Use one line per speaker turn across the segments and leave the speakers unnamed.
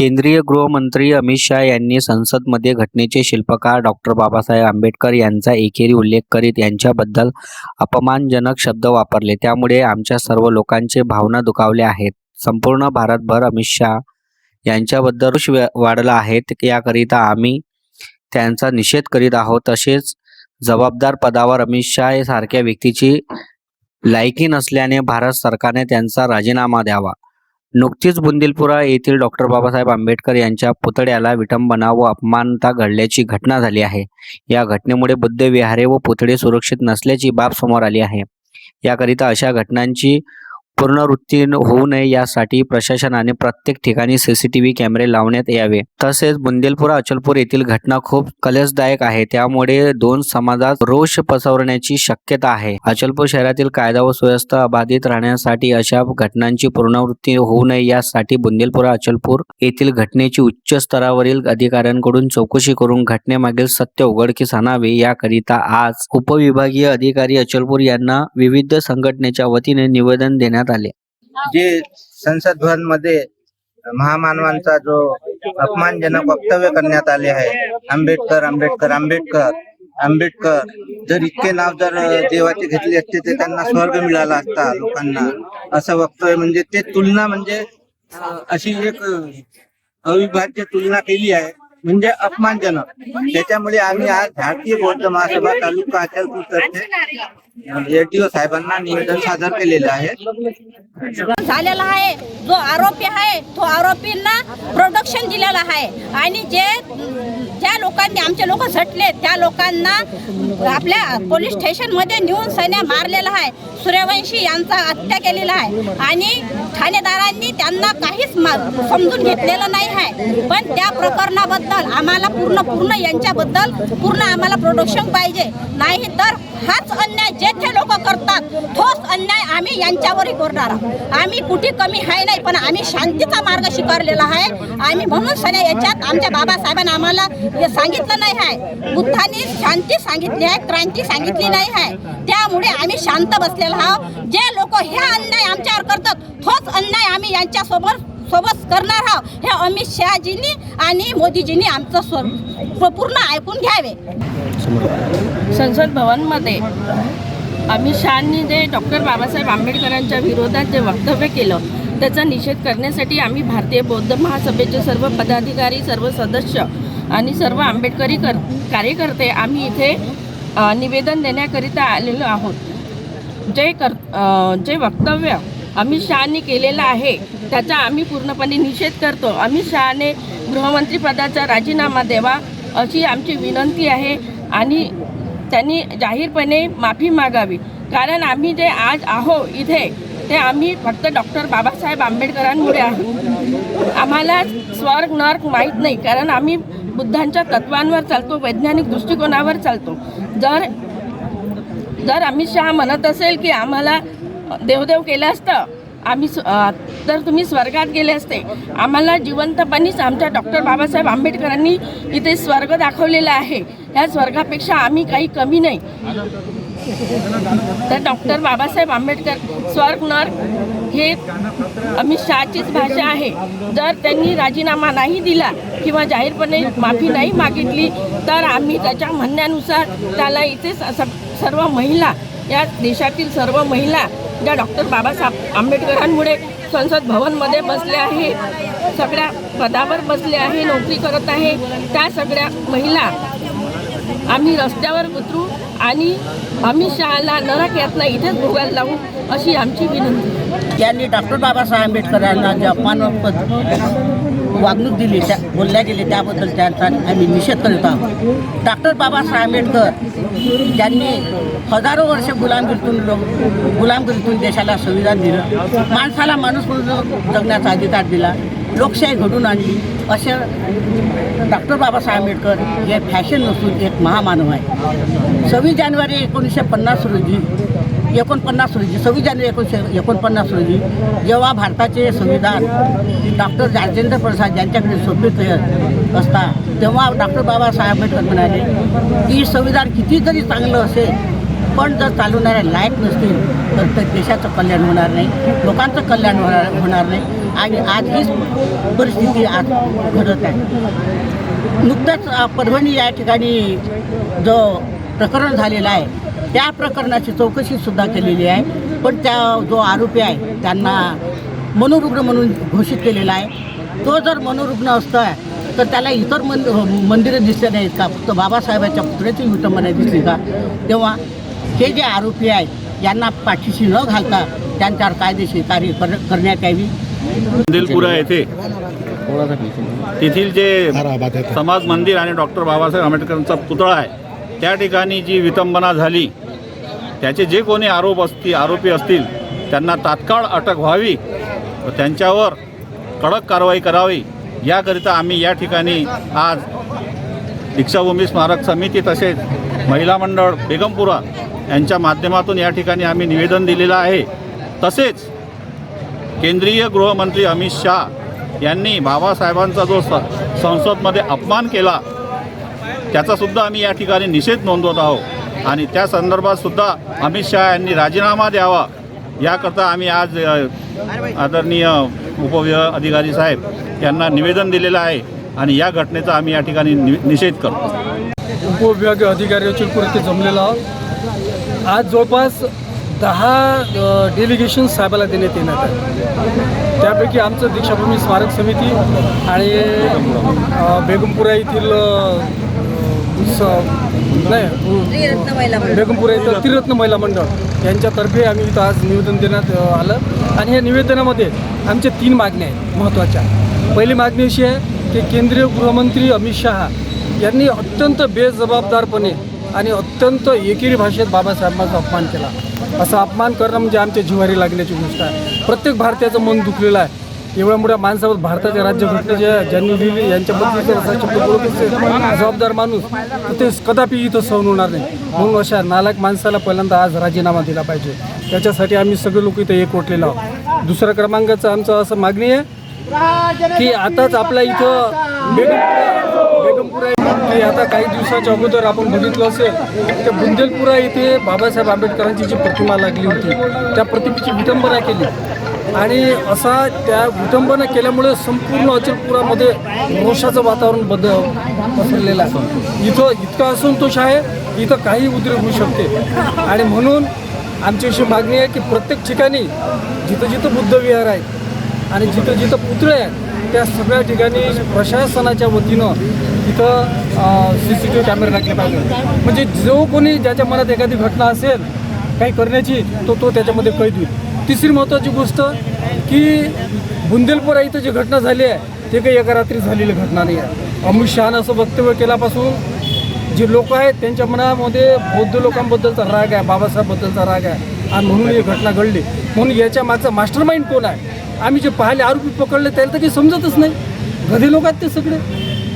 केंद्रीय गृहमंत्री अमित शाह यांनी संसदमध्ये घटनेचे शिल्पकार डॉक्टर बाबासाहेब आंबेडकर यांचा एकेरी उल्लेख करीत यांच्याबद्दल अपमानजनक शब्द वापरले. त्यामुळे आमच्या सर्व लोकांचे भावना दुखावल्या आहेत. संपूर्ण भारतभर अमित शाह यांच्याबद्दल रोष वाढला आहे. याकरिता आम्ही त्यांचा निषेध करीत आहोत. तसेच जबाबदार पदावर अमित शाह सारख्या व्यक्तीची लायकी नसल्याने भारत सरकारने त्यांचा राजीनामा द्यावा. नुकतीच बुंदिलपुरा येथील डॉक्टर बाबासाहेब आंबेडकर यांच्या पुतळ्याला विटंबना व अपमानता घडल्याची घटना झाली आहे. या घटनेमुळे बुद्ध विहारे व पुतळे सुरक्षित नसल्याची बाब समोर आली आहे. याकरिता अशा घटनांची पुनरावृत्ती होऊ नये यासाठी प्रशासनाने प्रत्येक ठिकाणी सीसीटीव्ही कॅमेरे लावण्यात यावे. तसेच बुंदेलपुरा अचलपूर येथील घटना खूप कलसदायक आहे. त्यामुळे दोन समाजात रोष पसरवण्याची शक्यता आहे. अचलपूर शहरातील कायदा व सुव्यवस्था अबाधित राहण्यासाठी अशा घटनांची पुनरावृत्ती होऊ नये यासाठी बुंदेलपुरा अचलपूर येथील घटनेची उच्च स्तरावरील अधिकाऱ्यांकडून चौकशी करून घटनेमागील सत्य उघडकीस आणावे. याकरिता आज उपविभागीय अधिकारी अचलपूर यांना विविध संघटनेच्या वतीने निवेदन देण्यात आले.
जे संसद भवनमध्ये महामानवांचा जो अपमानजनक वक्तव्य करण्यात आले आहे आंबेडकर आंबेडकर आंबेडकर आंबेडकर जर इतके नाव जर देवाचे घेतले असते ते त्यांना स्वर्ग मिळाला असता लोकांना. असं वक्तव्य म्हणजे ते तुलना म्हणजे अशी एक अविभाज्य तुलना केली आहे म्हणजे अपमानजनक. त्याच्यामुळे आम्ही आज भारतीय बौद्ध महासभा तालुका अचलपूर तर्फे म्हणजे एटीओ साहेबांना निवेदन सादर केलेलं आहे.
झालेला आहे जो आरोपी आहे तो आरोपींना प्रोडक्शन दिलेला आहे. आणि जे ज्या लोकांनी आमचे लोक झटले त्या लोकांना आपल्या पोलीस स्टेशनमध्ये नेऊन सैन्य मारलेला आहे. सूर्यवंशी यांचा हत्या केलेला आहे. आणि ठाणेदारांनी त्यांना काहीच मा- समजून घेतलेलं नाही आहे. पण त्या प्रकरणाबद्दल आम्हाला पूर्ण पूर्ण यांच्याबद्दल पूर्ण आम्हाला प्रोडक्शन पाहिजे. नाही तर हाच अन्याय जे लोक करतात तोच अन्याय आम्ही यांच्यावरही करणार आहोत. आम्ही कुठे कमी आहे नाही पण आम्ही शांतीचा मार्ग स्वीकारलेला आहे. आम्ही म्हणून सने याच्यात आमच्या बाबासाहेबांनी आम्हाला हे सांगितलं नाही आहे. बुद्धांनी शांती सांगितली आहे क्रांती सांगितली नाही आहे. त्यामुळे आम्ही शांत बसलेलो आहोत. जे लोक हे अन्याय आमच्यावर करतात तोच अन्याय आम्ही यांच्यासोबत सोबत करणार आहोत हे अमित शहाजींनी आणि मोदीजींनी आमचं स्व पूर्ण ऐकून घ्यावे.
संसद भवनमध्ये अमित शहानी जे डॉक्टर बाबासाहेब आंबेडकरांच्या विरोधात जे वक्तव्य केलं त्याचा निषेध करण्यासाठी आम्ही भारतीय बौद्ध महासभेचे सर्व पदाधिकारी सर्व सदस्य आणि सर्व आंबेडकरी कर कार्यकर्ते आम्ही इथे निवेदन देण्याकरिता आलेलो आहोत. जे कर जे वक्तव्य अमित शहानी केलेला आहे त्याचा आम्ही पूर्णपणे निषेध करतो. अमित शहाने गृहमंत्रीपदाचा राजीनामा द्यावा अशी आमची विनंती आहे आणि त्यांनी जाहीरपणे माफी मागावी. कारण आम्ही जे आज आहो इथे ते आम्ही फक्त डॉक्टर बाबासाहेब आंबेडकरांमुळे आहोत आम्हाला स्वर्ग नर्क माहीत नाही. कारण आम्ही बुद्धांच्या तत्वांवर चालतो वैज्ञानिक दृष्टिकोनावर चालतो. जर जर अमित शहा म्हणत असेल की आम्हाला देवदेव केलं असतं. आम्ही तर तुम्ही स्वर्गात गेले असते. आम्हाला जिवंतपणीच आमच्या डॉक्टर बाबासाहेब आंबेडकरांनी इथे स्वर्ग दाखवलेला आहे. ह्या स्वर्गापेक्षा आम्ही काही कमी नाही. तर डॉक्टर बाबासाहेब आंबेडकर स्वर्ग नर्क हे अमित शहाचीच भाषा आहे. जर त्यांनी राजीनामा नाही दिला किंवा जाहीरपणे माफी नाही मागितली तर आम्ही त्याच्या म्हणण्यानुसार त्याला इथे स- सर्व महिला या देशातील सर्व महिला ज्या डॉक्टर बाबासाहेब आंबेडकरांमुळे संसद भवनमध्ये बसले आहे सगळ्या पदावर बसले आहे नोकरी करत आहे त्या सगळ्या महिला आम्ही रस्त्यावर उतरू आणि अमित शहाला नरक यातना इथेच भोगायला लावू अशी आमची विनंती.
त्यांनी डॉक्टर बाबासाहेब आंबेडकरांना जे अपमानास्पद वागणूक दिली त्या बोलल्या गेले त्याबद्दल त्यांचा आम्ही निषेध करत आहोत. डॉक्टर बाबासाहेब आंबेडकर त्यांनी हजारो वर्ष गुलामगिरीतून गुलामगिरीतून देशाला संविधान दिलं. माणसाला माणूस म्हणून जगण्याचा अधिकार दिला. लोकशाही घडून आणली. असे डॉक्टर बाबासाहेब आंबेडकर हे फॅशन नसून एक महामानव आहे. सव्वीस जानेवारी एकोणीसशे पन्नास रोजी एकोणपन्नास रोजी सव्वीस जानेवारी एकोणीसशे एकोणपन्नास रोजी जेव्हा भारताचे संविधान डॉक्टर राजेंद्र प्रसाद यांच्याकडे सोपे असता तेव्हा डॉक्टर बाबासाहेब आंबेडकर म्हणाले की संविधान किती जरी चांगलं असेल पण जर चालवणाऱ्या लायक नसतील तर ते देशाचं कल्याण होणार नाही लोकांचं कल्याण होणार होणार नाही आणि आज हीच परिस्थिती आज घडत आहे. नुकतंच परभणी या ठिकाणी जो प्रकरण झालेलं आहे त्या प्रकरणाची चौकशीसुद्धा केलेली आहे. पण त्या जो आरोपी आहे त्यांना मनोरुग्ण म्हणून घोषित केलेला आहे. तो जर मनोरुग्ण असता तर त्याला इतर मंद मंदिरं दिसले नाहीत का? फक्त बाबासाहेबांच्या पुतळ्याची विटंबना दिसली का? तेव्हा हे जे आरोपी आहेत यांना पाठीशी न घालता त्यांच्यावर कायदेशीर कार्य कर करण्यात यावी.
दिलपुरा येथे तेथील जे समाज मंदिर आणि डॉक्टर बाबासाहेब आंबेडकरांचा पुतळा आहे त्या ठिकाणी जी विटंबना झाली त्याचे जे कोणी आरोप असतील आरोपी असतील त्यांना तात्काळ अटक व्हावी व त्यांच्यावर कडक कारवाई करावी. याकरिता आम्ही या ठिकाणी आज दीक्षाभूमी स्मारक समिती तसेच महिला मंडळ बेगमपुरा यांच्या माध्यमातून या ठिकाणी आम्ही निवेदन दिलेलं आहे. तसेच केंद्रीय गृहमंत्री अमित शाह यांनी बाबासाहेबांचा जो स संसदमध्ये अपमान केला त्याचासुद्धा आम्ही या ठिकाणी निषेध नोंदवत आहोत. आणि त्या संदर्भात सुद्धा अमित शहा यांनी राजीनामा द्यावा. याकरता आम्ही आज आदरणीय उपविभाग अधिकारी साहेब यांना निवेदन दिलेलं आहे आणि या घटनेचा आम्ही या ठिकाणी नि निषेध करतो.
उपविभागीय अधिकारी चिरपूर जमलेला आहोत. आज जवळपास दहा डेलिगेशन साहेबाला देण्यात येणार आहे त्यापैकी आमचं दीक्षाभूमी स्मारक समिती आणि बेगमपुरा येथील स- नाही. बेगमपुरा येथील त्रिरत्न महिला मंडळ यांच्यातर्फे आम्ही इथं आज निवेदन देण्यात आलं. आणि या निवेदनामध्ये आमच्या तीन मागण्या आहेत महत्त्वाच्या. पहिली मागणी अशी आहे की केंद्रीय गृहमंत्री अमित शहा यांनी अत्यंत बेजबाबदारपणे आणि अत्यंत एकेरी भाषेत बाबासाहेबांचा अपमान केला. असा अपमान करणं म्हणजे आमच्या जिव्हारी लागण्याची गोष्ट आहे. प्रत्येक भारतीयाचं मन दुखलेलं आहे. एवढ्या मोठ्या माणसावर भारताच्या राज्यघटनेच्या ज्यांनी लिहिली यांच्याबद्दल जबाबदार माणूस ते कदापि इथं सहन होणार नाही. म्हणून अशा नालायक माणसाला पहिल्यांदा आज राजीनामा दिला पाहिजे. त्याच्यासाठी आम्ही सगळे लोक इथं एकवटलेलो आहोत. दुसऱ्या क्रमांकाचं आमचं असं मागणी आहे की आताच आपल्या इथं बेगमपुरा बेगमपुरा आता काही दिवसाच्या अगोदर आपण बघितलं असेल तर बुंदेलपुरा येथे बाबासाहेब आंबेडकरांची जी प्रतिमा लागली होती त्या प्रतिमेची विटंबना केली. आणि असा त्या विटंबना केल्यामुळे संपूर्ण अचलपुरामध्ये रोषाचं वातावरण बद पसरलेलं आहे. इथं इतका असंतोष आहे इथं काही उद्रेक होऊ शकते. आणि म्हणून आमची अशी मागणी आहे की प्रत्येक ठिकाणी जिथं जिथं बुद्धविहार आहे आणि जिथं जिथं पुतळे आहेत त्या सगळ्या ठिकाणी प्रशासनाच्या वतीनं तिथं सी सी टी व्ही कॅमेरे टाकले पाहिजे. म्हणजे जो कोणी ज्याच्या मनात एखादी घटना असेल काही करण्याची तो तो त्याच्यामध्ये कैद होईल. तिसरी महत्त्वाची गोष्ट की बुंदेलपुरा इथं जी घटना झाली आहे ते काही एका रात्री झालेली घटना नाही आहे. अमित शहानं असं वक्तव्य केल्यापासून जे लोक आहेत त्यांच्या मनामध्ये बौद्ध लोकांबद्दलचा राग आहे बाबासाहेबबद्दलचा राग आहे. आणि म्हणून ही घटना घडली. म्हणून याच्या मागचा मास्टर माइंड कोण आहे? आम्ही जे पाहिले आरोपी पकडले त्याला तर काही समजतच नाही. गधे लोक आहेत ते सगळे.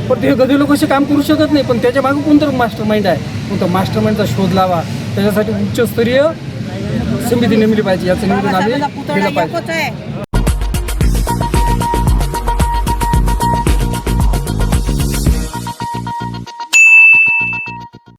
पण ते गधे लोक असे काम करू शकत नाही. पण त्याच्यामागे कोणतं मास्टर माइंड आहे? कोणतं मास्टर माइंडचा शोध लावा. त्याच्यासाठी उच्चस्तरीय समिती नेमली पाहिजे याचं निवेदन आम्ही दिलं पाहिजे.